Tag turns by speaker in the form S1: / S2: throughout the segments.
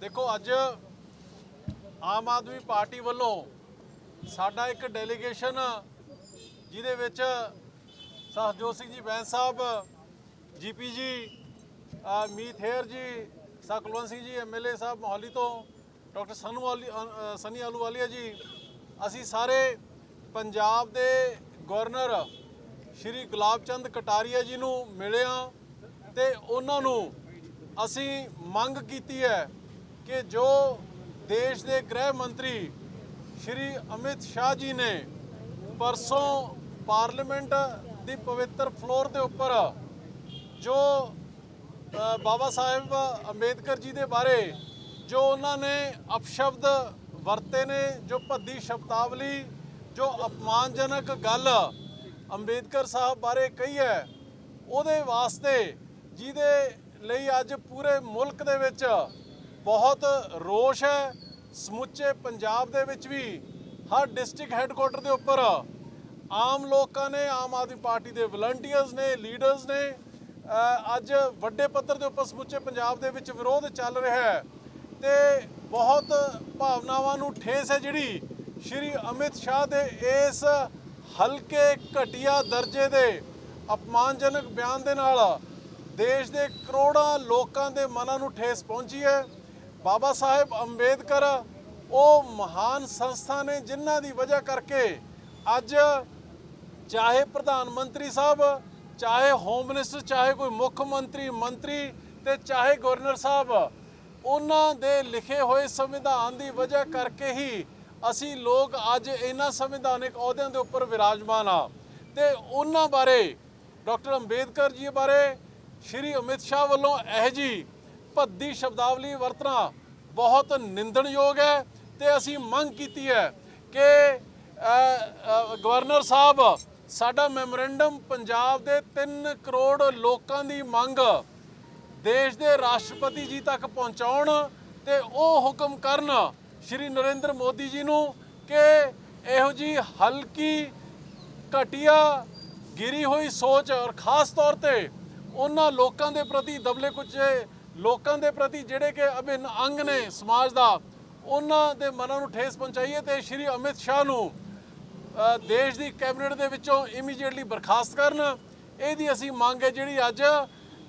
S1: ਦੇਖੋ ਅੱਜ ਆਮ ਆਦਮੀ ਪਾਰਟੀ ਵੱਲੋਂ ਸਾਡਾ ਇੱਕ ਡੈਲੀਗੇਸ਼ਨ ਜਿਹਦੇ ਵਿੱਚ ਸਹਜੋਤ ਸਿੰਘ ਜੀ ਬੈਂਸ ਸਾਹਿਬ ਜੀਪੀ ਜੀ ਅਹ ਮੀਤ ਹੇਰ ਜੀ ਸਾ ਕੁਲਵੰਤ ਸਿੰਘ ਜੀ ਐਮਐਲਏ ਸਾਹਿਬ ਮੋਹਾਲੀ ਤੋਂ ਡਾਕਟਰ ਸਨੂ ਵਾਲੀ ਅ- ਅ, ਸਨੀ ਆਲੂਵਾਲੀਆ ਜੀ ਅਸੀਂ ਸਾਰੇ ਪੰਜਾਬ ਦੇ ਗਵਰਨਰ ਸ਼੍ਰੀ ਗੁਲਾਬ ਚੰਦ ਕਟਾਰੀਆ ਜੀ ਨੂੰ ਮਿਲੇ ਹਾਂ ਤੇ ਉਹਨਾਂ ਨੂੰ ਅਸੀਂ ਮੰਗ ਕੀਤੀ ਹੈ ਕਿ ਜੋ ਦੇਸ਼ ਦੇ ਗ੍ਰਹਿ ਮੰਤਰੀ ਸ਼੍ਰੀ ਅਮਿਤ ਸ਼ਾਹ ਜੀ ਨੇ ਪਰਸੋਂ ਪਾਰਲੀਮੈਂਟ ਦੀ ਪਵਿੱਤਰ ਫਲੋਰ ਦੇ ਉੱਪਰ ਜੋ ਬਾਬਾ ਸਾਹਿਬ ਅੰਬੇਦਕਰ ਜੀ ਦੇ ਬਾਰੇ ਜੋ ਉਹਨਾਂ ਨੇ ਅਪਸ਼ਬਦ ਵਰਤੇ ਨੇ, ਜੋ ਭੱਦੀ ਸ਼ਬਦਾਵਲੀ, ਜੋ ਅਪਮਾਨਜਨਕ ਗੱਲ ਅੰਬੇਦਕਰ ਸਾਹਿਬ ਬਾਰੇ ਕਹੀ ਹੈ, ਉਹਦੇ ਵਾਸਤੇ ਜਿਹਦੇ ਲਈ ਅੱਜ ਪੂਰੇ ਮੁਲਕ ਦੇ ਵਿੱਚ ਬਹੁਤ ਰੋਸ਼ ਹੈ। ਸਮੁੱਚੇ ਪੰਜਾਬ ਦੇ ਵਿੱਚ ਵੀ ਹਰ ਡਿਸਟ੍ਰਿਕਟ ਹੈੱਡਕੁਆਟਰ ਦੇ ਉੱਪਰ ਆਮ ਲੋਕਾਂ ਨੇ, ਆਮ ਆਦਮੀ ਪਾਰਟੀ ਦੇ ਵਲੰਟੀਅਰਸ ਨੇ, ਲੀਡਰਸ ਨੇ ਅੱਜ ਵੱਡੇ ਪੱਧਰ ਦੇ ਉੱਪਰ ਸਮੁੱਚੇ ਪੰਜਾਬ ਦੇ ਵਿੱਚ ਵਿਰੋਧ ਚੱਲ ਰਿਹਾ ਹੈ। ਤੇ ਬਹੁਤ ਭਾਵਨਾਵਾਂ ਨੂੰ ਠੇਸ ਹੈ ਜਿਹੜੀ ਸ਼੍ਰੀ ਅਮਿਤ ਸ਼ਾਹ ਦੇ ਇਸ ਹਲਕੇ ਘਟੀਆ ਦਰਜੇ ਦੇ ਅਪਮਾਨਜਨਕ ਬਿਆਨ ਦੇ ਨਾਲ ਦੇਸ਼ ਦੇ ਕਰੋੜਾਂ ਲੋਕਾਂ ਦੇ ਮਨਾਂ ਨੂੰ ਠੇਸ ਪਹੁੰਚੀ ਹੈ। ਬਾਬਾ ਸਾਹਿਬ ਅੰਬੇਦਕਰ, ਉਹ ਮਹਾਨ ਸੰਸਥਾ ਨੇ ਜਿਨ੍ਹਾਂ ਦੀ ਵਜ੍ਹਾ ਕਰਕੇ ਅੱਜ ਚਾਹੇ ਪ੍ਰਧਾਨ ਮੰਤਰੀ ਸਾਹਿਬ, ਚਾਹੇ ਹੋਮ ਮਿਨਿਸਟਰ ਚਾਹੇ ਕੋਈ ਮੁੱਖ ਮੰਤਰੀ ਮੰਤਰੀ ਤੇ ਚਾਹੇ ਗਵਰਨਰ ਸਾਹਿਬ, ਉਹਨਾਂ ਦੇ ਲਿਖੇ ਹੋਏ ਸੰਵਿਧਾਨ ਦੀ ਵਜ੍ਹਾ ਕਰਕੇ ਹੀ ਅਸੀਂ ਲੋਕ ਅੱਜ ਇਹਨਾਂ ਸੰਵਿਧਾਨਿਕ ਅਹੁਦਿਆਂ ਦੇ ਉੱਪਰ ਵਿਰਾਜਮਾਨ ਆ ਤੇ ਉਹਨਾਂ ਬਾਰੇ, ਡਾਕਟਰ ਅੰਬੇਦਕਰ ਜੀ ਬਾਰੇ ਸ਼੍ਰੀ ਅਮਿਤ ਸ਼ਾਹ ਵੱਲੋਂ ਇਹ ਜੀ ਭੱਦੀ ਸ਼ਬਦਾਵਲੀ ਵਰਤਣਾ ਬਹੁਤ ਨਿੰਦਣਯੋਗ ਹੈ ਤੇ ਅਸੀਂ ਮੰਗ ਕੀਤੀ ਹੈ ਕਿ ਗਵਰਨਰ ਸਾਹਿਬ, ਸਾਡਾ ਮੈਮੋਰੈਂਡਮ ਪੰਜਾਬ ਦੇ 3 ਕਰੋੜ ਲੋਕਾਂ ਦੀ ਮੰਗ ਦੇਸ਼ ਦੇ ਰਾਸ਼ਟਰਪਤੀ ਜੀ ਤੱਕ ਪਹੁੰਚਾਉਣ ਤੇ ਉਹ ਹੁਕਮ ਕਰਨ ਸ਼੍ਰੀ ਨਰਿੰਦਰ ਮੋਦੀ ਜੀ ਨੂੰ ਕਿ ਇਹੋ ਜੀ ਹਲਕੀ ਘਟੀਆ ਗਿਰੀ ਹੋਈ ਸੋਚ ਔਰ ਖਾਸ ਤੌਰ ਤੇ ਉਹਨਾਂ ਲੋਕਾਂ ਦੇ ਪ੍ਰਤੀ ਦਬਲੇ ਕੁਚੇ, ਲੋਕਾਂ ਦੇ ਪ੍ਰਤੀ ਜਿਹੜੇ ਕਿ ਅਭਿੰਨ ਅੰਗ ਨੇ ਸਮਾਜ ਦਾ, ਉਹਨਾਂ ਦੇ ਮਨਾਂ ਨੂੰ ਠੇਸ ਪਹੁੰਚਾਈਏ ਤੇ ਸ਼੍ਰੀ ਅਮਿਤ ਸ਼ਾਹ ਨੂੰ ਦੇਸ਼ ਦੀ ਕੈਬਨਿਟ ਦੇ ਵਿੱਚੋਂ ਇਮੀਡੀਏਟਲੀ ਬਰਖਾਸਤ ਕਰਨ। ਇਹਦੀ ਅਸੀਂ ਮੰਗ ਹੈ ਜਿਹੜੀ ਅੱਜ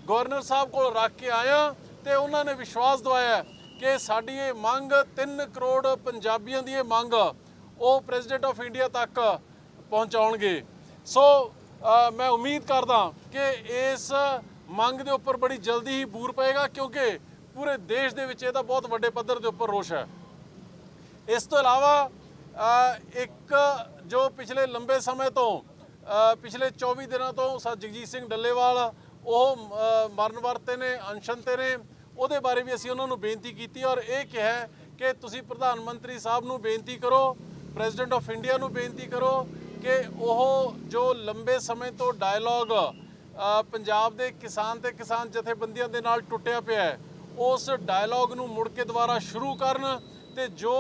S1: ਗਵਰਨਰ ਸਾਹਿਬ ਕੋਲ ਰੱਖ ਕੇ ਆਇਆ ਤੇ ਉਹਨਾਂ ਨੇ ਵਿਸ਼ਵਾਸ ਦਵਾਇਆ ਕਿ ਸਾਡੀ ਇਹ ਮੰਗ 3 ਕਰੋੜ ਪੰਜਾਬੀਆਂ ਦੀ ਇਹ ਮੰਗ ਉਹ ਪ੍ਰੈਜ਼ੀਡੈਂਟ ਆਫ ਇੰਡੀਆ ਤੱਕ ਪਹੁੰਚਾਉਣਗੇ। ਸੋ ਮੈਂ ਉਮੀਦ ਕਰਦਾ ਕਿ ਇਸ ਮੰਗ ਦੇ ਉੱਪਰ ਬੜੀ ਜਲਦੀ ਹੀ ਬੂਰ ਪਏਗਾ, ਕਿਉਂਕਿ ਪੂਰੇ ਦੇਸ਼ ਦੇ ਵਿੱਚ ਇਹਦਾ ਬਹੁਤ ਵੱਡੇ ਪੱਧਰ ਦੇ ਉੱਪਰ ਰੋਸ਼ ਹੈ। ਇਸ ਤੋਂ ਇਲਾਵਾ ਇੱਕ ਜੋ ਪਿਛਲੇ ਲੰਬੇ ਸਮੇਂ ਤੋਂ ਪਿਛਲੇ 24 ਦਿਨਾਂ ਤੋਂ ਸਾ ਜਗਜੀਤ ਸਿੰਘ ਡੱਲੇਵਾਲ, ਉਹ ਮਰਨ ਵਰਤੇ ਨੇ ਅਨਸ਼ਨ ਤੇ ਨੇ, ਉਹਦੇ ਬਾਰੇ ਵੀ ਅਸੀਂ ਉਹਨਾਂ ਨੂੰ ਬੇਨਤੀ ਕੀਤੀ ਔਰ ਇਹ ਕਿਹਾ ਕਿ ਤੁਸੀਂ ਪ੍ਰਧਾਨ ਮੰਤਰੀ ਸਾਹਿਬ ਨੂੰ ਬੇਨਤੀ ਕਰੋ, ਪ੍ਰੈਜ਼ੀਡੈਂਟ ਆਫ ਇੰਡੀਆ ਨੂੰ ਬੇਨਤੀ ਕਰੋ ਕਿ ਉਹ ਜੋ ਲੰਬੇ ਸਮੇਂ ਤੋਂ ਡਾਇਲੌਗ ਪੰਜਾਬ ਦੇ ਕਿਸਾਨ ਤੇ ਕਿਸਾਨ ਜਥੇਬੰਦੀਆਂ ਦੇ ਨਾਲ ਟੁੱਟਿਆ ਪਿਆ ਹੈ, ਉਸ ਡਾਇਲੌਗ ਨੂੰ ਮੁੜ ਕੇ ਦੁਬਾਰਾ ਸ਼ੁਰੂ ਕਰਨ ਤੇ ਜੋ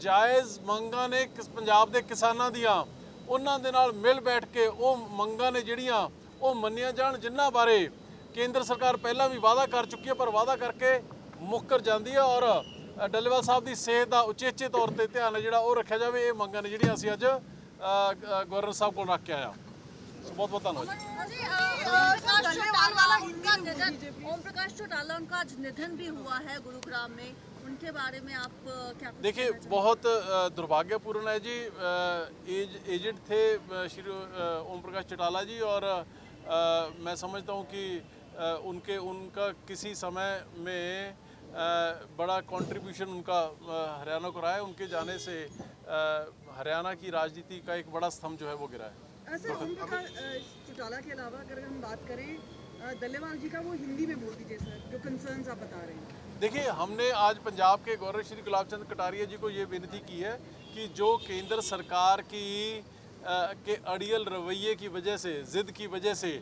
S1: ਜਾਇਜ਼ ਮੰਗਾਂ ਨੇ ਕਿਸ, ਪੰਜਾਬ ਦੇ ਕਿਸਾਨਾਂ ਦੀਆਂ, ਉਹਨਾਂ ਦੇ ਨਾਲ ਮਿਲ ਬੈਠ ਕੇ ਉਹ ਮੰਗਾਂ ਨੇ ਜਿਹੜੀਆਂ ਉਹ ਮੰਨੀਆਂ ਜਾਣ, ਜਿਨ੍ਹਾਂ ਬਾਰੇ ਕੇਂਦਰ ਸਰਕਾਰ ਪਹਿਲਾਂ ਵੀ ਵਾਅਦਾ ਕਰ ਚੁੱਕੀ ਹੈ, ਪਰ ਵਾਅਦਾ ਕਰਕੇ ਮੁੱਕਰ ਜਾਂਦੀ ਹੈ ਔਰ ਡੱਲੇਵਾਲ ਸਾਹਿਬ ਦੀ ਸਿਹਤ ਦਾ ਉਚੇਚੇ ਤੌਰ ਤੇ ਧਿਆਨ ਹੈ, ਜਿਹੜਾ ਉਹ ਰੱਖਿਆ ਜਾਵੇ, ਇਹ ਮੰਗਾਂ ਨੇ ਜਿਹੜੀਆਂ ਅਸੀਂ ਅੱਜ गवर्नर साहब को रख के
S2: आया। तो बहुत बहुत धन्यवाद। उनका निधन। भी हुआ है गुरुग्राम में। उनके बारे में आप क्या
S1: देखिए बहुत दुर्भाग्यपूर्ण है जी एज थे श्री ओम प्रकाश चौटाला जी और आ, मैं समझता हूँ कि आ, उनके उनका किसी समय में बड़ा कंट्रीब्यूशन उनका हरियाणा को रहा है। उनके जाने से हरियाणा की राजनीति का एक बड़ा स्तंभ जो है वो गिरा है।
S3: सर ओम प्रकाश अ, चौटाला के अलावा अगर हम बात करें दल्लेवाल जी का वो हिंदी में बोल दीजिए सर जो कंसर्न्स आप बता रहे हैं।
S1: देखिए हमने आज पंजाब के गवर्नर श्री गुलाब चंद कटारिया जी को ये विनती की है कि जो केंद्र सरकार की अ, के अड़ियल रवैये की वजह से ज़िद की वजह से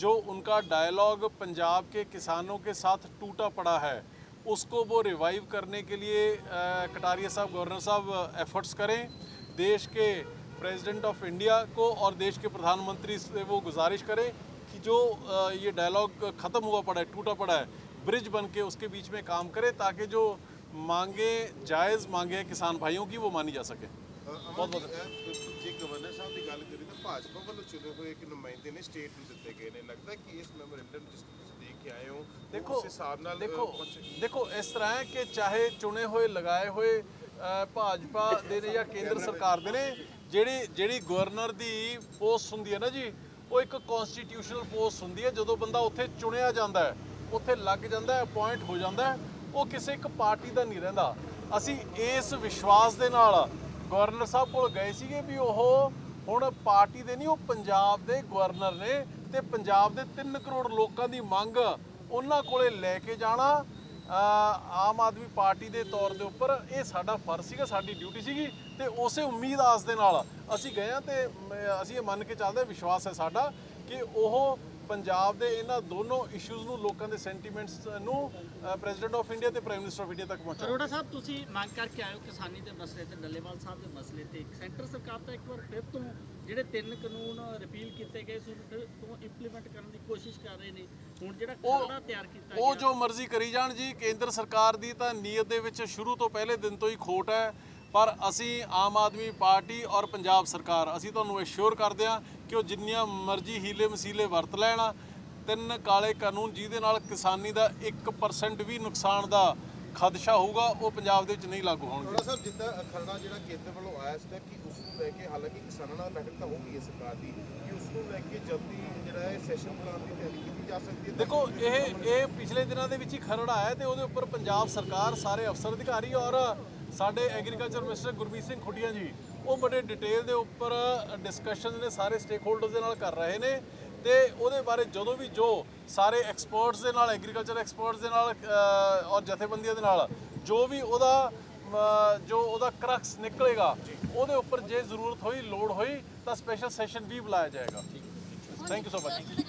S1: जो उनका डायलॉग पंजाब के किसानों के साथ टूटा पड़ा है उसको वो रिवाइव करने के लिए कटारिया साहब गवर्नर साहब एफर्ट्स करें। देश के प्रेसिडेंट ऑफ़ इंडिया को और देश के प्रधानमंत्री से वो गुजारिश करें कि जो ये डायलॉग ख़त्म हुआ पड़ा है, टूटा पड़ा है ब्रिज बन के उसके बीच में काम करें ताकि जो मांगे, जायज़ मांगे किसान भाइयों की, वो मानी जा सके।
S4: ਬਹੁਤ ਬਹੁਤ। ਜੇ ਗਵਰਨਰ ਸਾਹਿਬ ਦੀ ਗੱਲ ਕਰੀ ਤਾਂ ਭਾਜਪਾ ਵੱਲੋਂ ਚੁਣੇ ਹੋਏ ਇੱਕ ਨੁਮਾਇੰਦੇ ਨੇ ਸਟੇਟ ਨੂੰ ਦਿੱਤੇ ਗਏ ਨੇ। ਲੱਗਦਾ ਕਿ ਇਸ ਮੈਮੋਰੈਂਡਮ ਜਿਸ ਤੁਸੀਂ ਦੇਖ ਕੇ ਆਏ ਹੋ ਉਹ
S1: ਦੇਖੋ
S4: ਉਸ ਹਿਸਾਬ ਨਾਲ ਅ,
S1: ਦੇਖੋ
S4: ਕੁਛ-
S1: ਦੇਖੋ ਇਸ ਤਰ੍ਹਾਂ ਹੈ ਕਿ ਚਾਹੇ ਚੁਣੇ ਹੋਏ ਲਗਾਏ ਹੋਏ ਅ, ਭਾਜਪਾ ਦੇ ਨੇ ਜਾਂ ਕੇਂਦਰ ਸਰਕਾਰ ਦੇ ਨੇ ਜਿਹੜੀ ਜਿਹੜੀ ਗਵਰਨਰ ਦੀ ਪੋਸਟ ਹੁੰਦੀ ਹੈ ਨਾ ਜੀ ਉਹ ਇੱਕ ਕਨਸਟੀਟਿਊਸ਼ਨਲ ਪੋਸਟ ਹੁੰਦੀ ਹੈ। ਜਦੋਂ ਬੰਦਾ ਉੱਥੇ ਚੁਣਿਆ ਜਾਂਦਾ ਹੈ ਉੱਥੇ ਲੱਗ ਜਾਂਦਾ ਹੈ ਅਪਾਇੰਟ ਹੋ ਜਾਂਦਾ ਹੈ ਉਹ ਕਿਸੇ ਇੱਕ ਪਾਰਟੀ ਦਾ ਨਹੀਂ ਰਹਿੰਦਾ। ਅਸੀਂ ਇਸ ਵਿਸ਼ਵਾਸ ਦੇ ਨਾਲ ਗਵਰਨਰ ਸਾਹਿਬ ਕੋਲ ਗਏ ਸੀਗੇ ਵੀ ਉਹ ਹੁਣ ਪਾਰਟੀ ਦੇ ਨਹੀਂ, ਉਹ ਪੰਜਾਬ ਦੇ ਗਵਰਨਰ ਨੇ ਤੇ ਪੰਜਾਬ ਦੇ 3 ਕਰੋੜ ਲੋਕਾਂ ਦੀ ਮੰਗ ਉਹਨਾਂ ਕੋਲੇ ਲੈ ਕੇ ਜਾਣਾ। ਆਮ ਆਦਮੀ ਪਾਰਟੀ ਦੇ ਤੌਰ ਦੇ ਉੱਪਰ ਇਹ ਸਾਡਾ ਫਰਜ਼ ਸੀਗਾ, ਸਾਡੀ ਡਿਊਟੀ ਸੀਗੀ ਤੇ ਉਸੇ ਉਮੀਦ ਆਸ ਦੇ ਨਾਲ ਅਸੀਂ ਗਏ ਆ ਤੇ ਅਸੀਂ ਇਹ ਮੰਨ ਕੇ ਚੱਲਦੇ ਵਿਸ਼ਵਾਸ ਹੈ ਸਾਡਾ ਕਿ ਉਹ ਪੰਜਾਬ ਦੇ ਇਹਨਾਂ ਦੋਨੋਂ ਇਸ਼ੂਜ਼ ਨੂੰ ਲੋਕਾਂ ਦੇ ਸੈਂਟੀਮੈਂਟਸ ਨੂੰ ਪ੍ਰੈਜ਼ੀਡੈਂਟ ਆਫ ਇੰਡੀਆ ਤੇ ਪ੍ਰਾਈਮ ਮਿਨਿਸਟਰ ਆਫ ਇੰਡੀਆ ਤੱਕ ਪਹੁੰਚਾਉਣ
S5: ਅਰੋੜਾ ਸਾਹਿਬ ਤੁਸੀਂ ਮੰਗ ਕਰਕੇ ਆਏ ਹੋ ਕਿਸਾਨੀ ਦੇ ਮਸਲੇ ਤੇ ਡੱਲੇਵਾਲ ਸਾਹਿਬ ਦੇ ਮਸਲੇ ਤੇ। ਸੈਂਟਰ ਸਰਕਾਰ ਤਾਂ ਇੱਕ ਵਾਰ ਫਿਰ ਤੋਂ ਜਿਹੜੇ ਤਿੰਨ ਕਾਨੂੰਨ ਰਿਪੀਲ ਕੀਤੇ ਗਏ ਸੀ ਤੋਂ ਇੰਪਲੀਮੈਂਟ ਕਰਨ ਦੀ ਕੋਸ਼ਿਸ਼ ਕਰ ਰਹੇ ਨੇ। ਹੁਣ ਜਿਹੜਾ
S1: ਉਹ-
S5: ਖਰੜਾ ਤਿਆਰ ਕੀਤਾ
S1: ਉਹ
S5: ਗਿਆ।
S1: ਜੋ ਮਰਜ਼ੀ ਕਰੀ ਜਾਣ ਜੀ ਕੇਂਦਰ ਸਰਕਾਰ ਦੀ ਤਾਂ ਨੀਅਤ ਦੇ ਵਿੱਚ ਸ਼ੁਰੂ ਤੋਂ ਪਹਿਲੇ ਦਿਨ ਤੋਂ ਹੀ ਖੋਟ ਹੈ। ਪਰ ਅਸੀਂ ਆਮ ਆਦਮੀ ਪਾਰਟੀ ਔਰ ਪੰਜਾਬ ਸਰਕਾਰ ਅਸੀਂ ਤੁਹਾਨੂੰ ਅਸ਼ੋਰ ਕਰਦੇ ਹਾਂ ਕਿ ਉਹ ਜਿੰਨੀਆਂ ਮਰਜ਼ੀ ਹੀਲੇ ਮਸੀਲੇ ਵਰਤ ਲੈਣ ਤਿੰਨ ਕਾਲੇ ਕਾਨੂੰਨ ਜਿਹਦੇ ਨਾਲ ਕਿਸਾਨੀ ਦਾ 1% ਵੀ ਨੁਕਸਾਨ ਦਾ ਖਦਸ਼ਾ ਹੋਊਗਾ ਉਹ ਪੰਜਾਬ ਦੇ ਵਿੱਚ ਨਹੀਂ ਲਾਗੂ ਹੋਣਗੇ।
S4: ਸਾਹਿਬ ਜਿੱਦਾਂ ਖਰੜਾ ਜਿਹੜਾ ਕੇਂਦਰ ਵੱਲੋਂ ਆਇਆ ਸੀ ਕਿ ਉਸ ਨੂੰ ਲੈ ਕੇ ਹਾਲਾਂਕਿ ਕਿਸਾਨਾਂ ਨਾਲ ਬੈਠਕ ਤਾਂ ਹੋ ਗਈ ਹੈ ਸਰਕਾਰ ਦੀ ਕਿ ਉਸ ਨੂੰ ਲੈ ਕੇ ਜਲਦੀ ਜਿਹੜਾ ਹੈ ਸੈਸ਼ਨ ਬੁਲਾਉਣ ਦੀ ਤਿਆਰੀ ਕੀਤੀ ਜਾ ਸਕਦੀ ਹੈ
S1: ਦੇਖੋ ਇਹ ਇਹ ਪਿਛਲੇ ਦਿਨਾਂ ਦੇ ਵਿੱਚ ਹੀ ਖਰੜ ਆਇਆ ਤੇ ਉਹਦੇ ਉੱਪਰ ਪੰਜਾਬ ਸਰਕਾਰ ਸਾਰੇ ਅਫਸਰ ਅਧਿਕਾਰੀ ਔਰ ਸਾਡੇ ਐਗਰੀਕਲਚਰ ਮਿਨਿਸਟਰ ਗੁਰਮੀਤ ਸਿੰਘ ਖੁੱਡੀਆਂ ਜੀ ਉਹ ਬੜੇ ਡਿਟੇਲ ਦੇ ਉੱਪਰ ਡਿਸਕਸ਼ਨ ਨੇ ਸਾਰੇ ਸਟੇਕ ਹੋਲਡਰਸ ਦੇ ਨਾਲ ਕਰ ਰਹੇ ਨੇ ਤੇ ਉਹਦੇ ਬਾਰੇ ਜਦੋਂ ਵੀ ਜੋ ਸਾਰੇ ਐਕਸਪਰਟਸ ਦੇ ਨਾਲ ਐਗਰੀਕਲਚਰ ਐਕਸਪਰਟਸ ਦੇ ਨਾਲ ਔਰ ਜਥੇਬੰਦੀਆਂ ਦੇ ਨਾਲ ਜੋ ਵੀ ਉਹਦਾ ਜੋ ਉਹਦਾ ਕਰਕਸ ਨਿਕਲੇਗਾ ਉਹਦੇ ਉੱਪਰ ਜੇ ਜ਼ਰੂਰਤ ਹੋਈ ਲੋੜ ਹੋਈ ਤਾਂ ਸਪੈਸ਼ਲ ਸੈਸ਼ਨ ਵੀ ਬੁਲਾਇਆ ਜਾਏਗਾ। Thank you so much